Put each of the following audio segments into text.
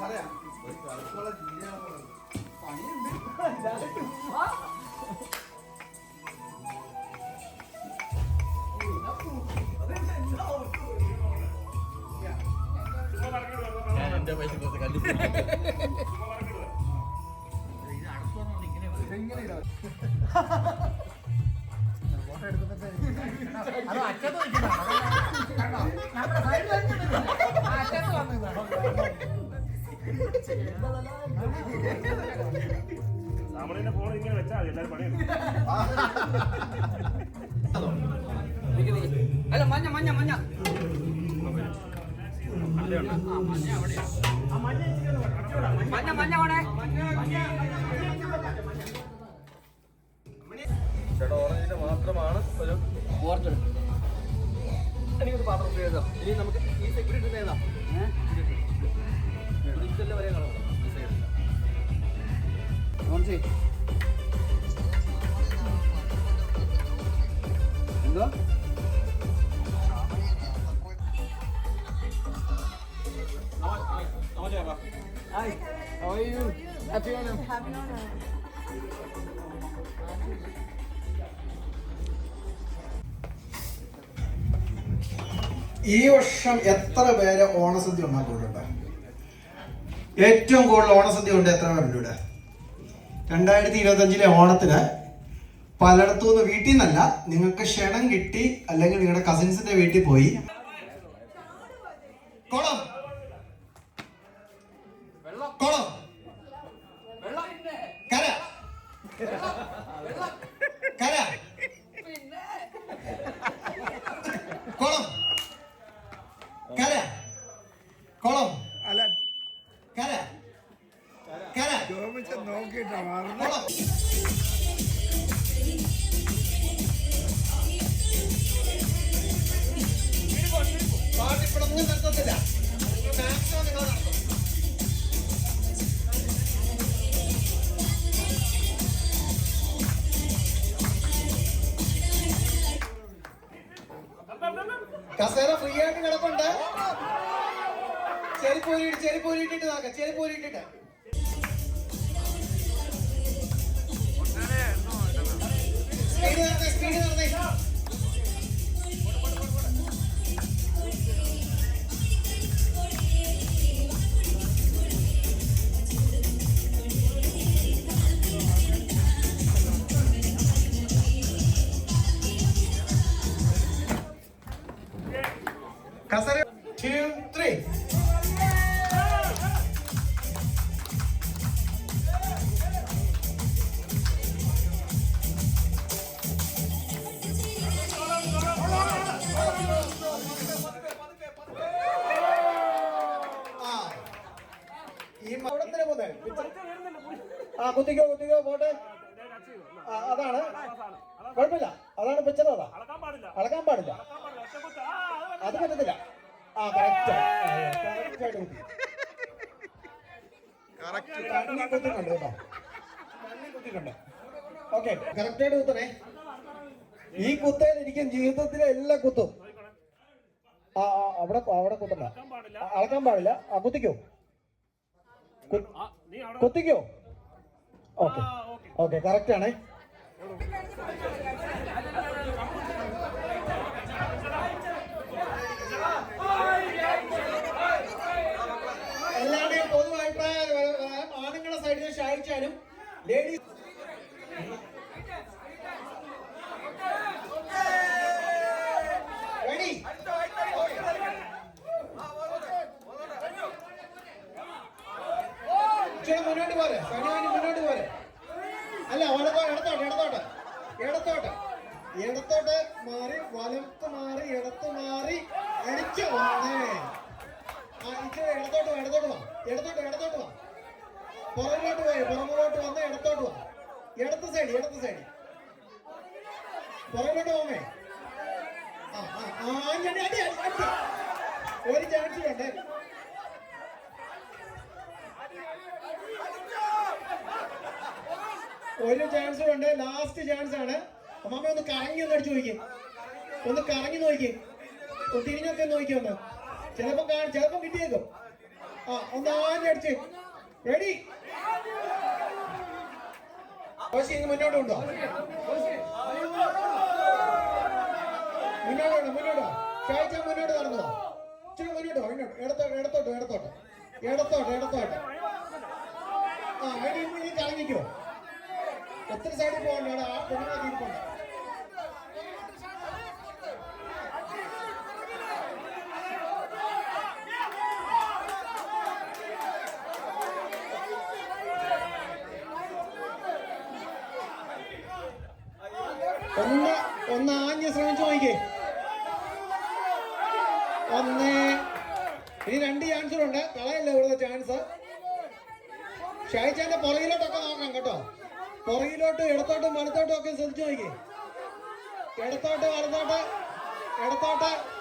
പറയാം ഒരു കറുപ്പുള്ള ജീവിയാണ് ഞാൻ എന്റെ പൈസ കൊടുത്ത് നമ്മളിന്റെ ഫോൺ ഇങ്ങനെ വെച്ചാൽ മതി എല്ലാവരും പണിയെടുക്കും അല്ല മഞ്ഞ മഞ്ഞ മഞ്ഞ. മഞ്ഞ മഞ്ഞ വേണേ ചേട്ടാ ഓറഞ്ചിന്റെ മാത്രമാണ് ഒരു എനിക്കൊരു പാത്രം ഉപയോഗിക്കാം. ഇനി നമുക്ക് ഈ സെക്യൂരിറ്റി ഏതാ എന്തോ? ഹാപ്പി ഓണം ഈ വർഷം എത്ര പേര് ഓണസദ്യ ഉണ്ടാക്കിയിട്ടുണ്ട്? ഏറ്റവും കൂടുതൽ ഓണസദ്യ ഉണ്ട് എത്ര പേരുണ്ട് ഇവിടെ? രണ്ടായിരത്തി ഇരുപത്തഞ്ചിലെ ഓണത്തിന് പലയിടത്തു നിന്ന് വീട്ടിൽ നിന്നല്ല നിങ്ങൾക്ക് ക്ഷണം കിട്ടി അല്ലെങ്കിൽ നിങ്ങളുടെ കസിൻസിന്റെ വീട്ടിൽ പോയി. കുളം കുളം കര കുളം കര കര കുളം പാട്ടിപ്പടമൊന്നും നിർത്തത്തില്ല മാക്സിമം നിങ്ങൾ നടത്തും കസേര ഫ്രീ ആയിട്ട് കിടപ്പുണ്ട് ചെരിപ്പൂരിട്ട് ചെരിപ്പൂരിട്ടിട്ട് നോക്കാം ചെരിപ്പൂരിട്ടിട്ട് സ്പീഡ് നടന്നേ സ്പീഡ് നടന്നേ കസേര കുത്തിക്കോ കുത്തിക്കോ പോട്ടെ. അതാണ്. കുഴപ്പമില്ല. അതാണ് പിച്ചത് അതാ അളക്കാൻ പാടില്ല. അളക്കാൻ പാടില്ല അളക്കാൻ പാടില്ല ഒറ്റക്കുത്ത്. ആ, അത് പറ്റത്തില്ല ആ കറക്റ്റ് കുത്തി. കണ്ണി കുത്തിട്ടുണ്ട് കേട്ടോ. കണ്ണി കുത്തിട്ടുണ്ട് ഓക്കെ കറക്റ്റായിട്ട് കുത്തണേ. ഈ കുത്തേലിരിക്കും ജീവിതത്തിലെ എല്ലാ കുത്തും. ആ ആ, അവിടെ അവിടെ കുത്തണ്ട. പാടില്ല. അളക്കാൻ പാടില്ല. ആ കുത്തിക്കോ. കുത്തിക്കോ. Okay okay. കറക്റ്റ് ആണേ എല്ലാവരുടെയും പൊതു അഭിപ്രായം ആണുങ്ങളെ സൈഡിൽ ഷായിച്ചാലും ലേഡീസ് റെഡി ഇച്ചിരി മുന്നോട്ട് പോരെ സനിവാനി മുന്നോട്ട് പോരെ അല്ല വലത്തോ ഇടത്തോട്ട് ഇടത്തോട്ട് ഇടത്തോട്ട് ഇടത്തോട്ട് മാറി വലത്ത് മാറി ഇടത്ത് മാറി അടിച്ചു ഇച്ചിരി ഇടത്തോട്ട് ഇടത്തോട്ട് വാ. ഇടത്തോട്ട് ഇടത്തോട്ട് വാ. പുറകിലോട്ട് പോയി പുറകിലോട്ട് വന്ന് ഇടത്തോട്ട് വാ. ഇടത്ത് സൈഡ് ഇടത്ത് സൈഡ് പുറകിലോട്ട് പോമേ ഒരു ചാൻസ് ഉണ്ട് ഒരു ചാൻസ് ഉണ്ട് ലാസ്റ്റ് ചാൻസ് ആണ്. അമ്മാമ്മ ഒന്ന് കറങ്ങി ഒന്ന് അടിച്ചു നോക്കി ഒന്ന് കറങ്ങി നോക്കി. ഒന്ന് തിരിഞ്ഞൊക്കെ നോക്കി ഒന്ന്. ചിലപ്പോ കാണും ചിലപ്പോ കിട്ടിയേക്കും. ആ ഒന്ന് ആഞ്ഞ് അടിച്ച്. റെഡി കോശി ഇങ്ങ് മുന്നോട്ട് ഉണ്ടോ മുന്നോട്ട് മുന്നോട്ടോ ഷായിച്ച മുന്നോട്ട് നടന്നോ ഇച്ചിരി മുന്നോട്ട് ഇങ്ങോട്ട് ഇടത്തോട്ട് ഇടത്തോട്ട് ഇടത്തോട്ട്. ഇടത്തോട്ട് ഇടത്തോട്ട്. ആ ഇനി കറങ്ങിക്കോ. എത്ര സൈഡിൽ പോകണ്ടോ ആ പെണ്ണുങ്ങളെ തീർപ്പുണ്ട് ഒന്ന് ഒന്ന് ആഞ്ഞ് ശ്രമിച്ചു നോക്കിക്കേ. ഒന്ന്. ഇനി രണ്ട് ചാൻസ് ഉണ്ട്. കളയല്ല ഇവിടുത്തെ ചാൻസ് ഷായിച്ചാന്റെ പുറകിലോട്ടൊക്കെ നോക്കാം കേട്ടോ. പുറകിലോട്ട് ഇടത്തോട്ടും വലത്തോട്ടും ഒക്കെ ശ്രദ്ധിച്ചു നോക്കിക്കേ. ഇടത്തോട്ട് വലത്തോട്ട് ഇടത്തോട്ട്.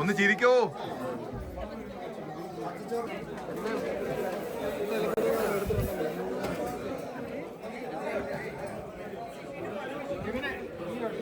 ഒന്ന് ചിരിക്കോ. പക്ഷെ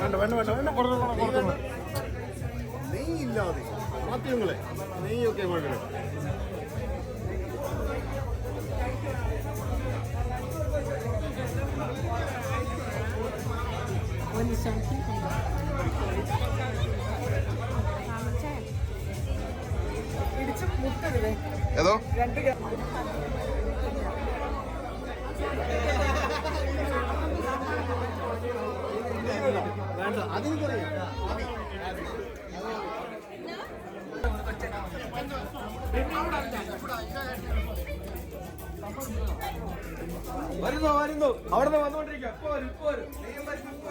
വേണ്ട വേണ്ട വേണ്ട വേണ്ട കുറച്ച് കുറച്ച് നെയ്യില്ലാതെ. മാധ്യമങ്ങളെ നെയ്യൊക്കെ അങ്ങോട്ട് ഇടിച്ച് മുട്ടരുതേ ഏതോ? രണ്ട് അതെനിക്കറിയാം വരുന്നു വരുന്നു? അവിടെ നിന്ന് വന്നുകൊണ്ടിരിക്കുക. ഇപ്പൊ വരും ഇപ്പൊ വരും. നെയ്യം വരും. ഇപ്പൊ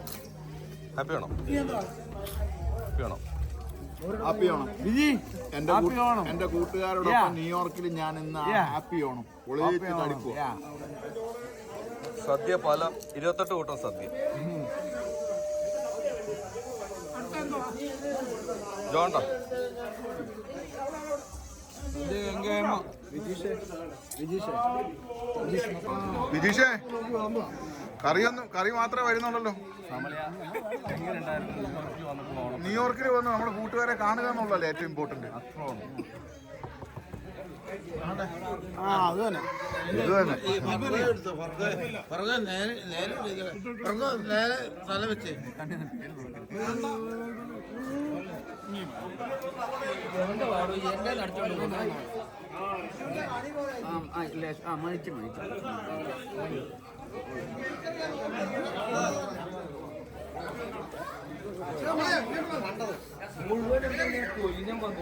ഹാപ്പി ആണോ ഹാപ്പി ആണോ ഹാപ്പി ഓണം എന്റെ എന്റെ കൂട്ടുകാരോടൊപ്പം ന്യൂയോർക്കിൽ ഞാൻ ഇന്ന് ഹാപ്പി ഓണം തടിക്കുക. സദ്യ പല ഇരുപത്തെട്ട് കൂട്ടം സദ്യ. ജോണ്ടാ. വിജീഷേ. വിജീഷേ. വിജീഷേ. കറിയൊന്നും കറി മാത്രമേ വരുന്നുള്ളല്ലോ. ന്യൂയോർക്കിൽ വന്ന് നമ്മുടെ കൂട്ടുകാരെ കാണുക എന്നുള്ളതല്ലേ ഏറ്റവും ഇമ്പോർട്ടന്റ് ആ മരിച്ചു തന്നെ ഇത് തന്നെ എന്റെ നടിച്ചോണ്ട് പോകുന്നു ആ മഴിച്ചു മഴിച്ചു മുഴുവൻ